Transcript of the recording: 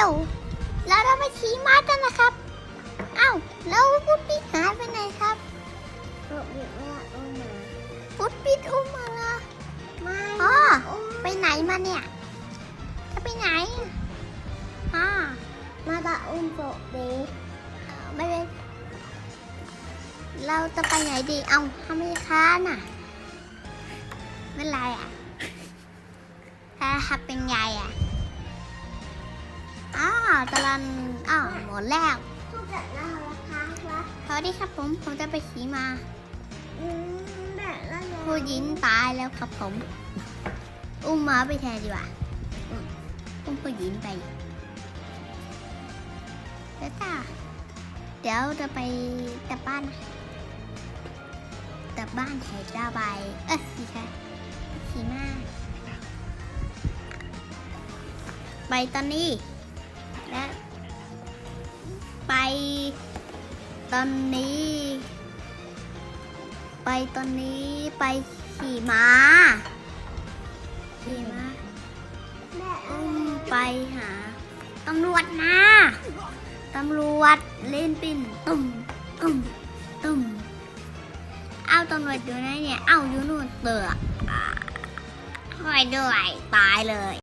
ร็วแล้วเราไปขี่ม้ากันนะครับเอ้าแล้วพุดดิ้งหายไปไหนครับก็บิดว่าอุ้มมาพุดดิ้งอุ้มมาละไม่อ๋ออุ้มไปไหนมาเนี่ยจะไปไหนอ่ามาตาอุ้มโปะเบไม่เป็นเราจะไปไหนดี เอาทำไมค้าน่ะไม่เป็นไรอะถ้าฮับเป็นไงอะ อ้าวตะลันอ้าวหมดแล้วพูดแบบน่ารักครับสวัสดีครับผมผมจะไปขี่มาอืมแบบน่ารักผู้หญิงตายแล้วครับผม อุ้มหมาไปแทนดีกว่าอืมอุ้มผู้หญิงไปเดี๋ยวจ้าเดี๋ยวจะไปกลับบ้านนะกลับบ้านแถวจ้าใบเอ้ยไม่ใช่ขี่มาไปตอนนี้ และ ไปตอนนี้ ไปตอนนี้ไปขี่ม้า ขี่ม้าแม่อุ้มไปหาตำรวจนะตำรวจเล่นปิ่นตุ่มตุ่มตุ่มเอาตำรวจอยู่ไหนเนี่ย เอาอยู่นู่นเตือกคอยด้วย ตายเลย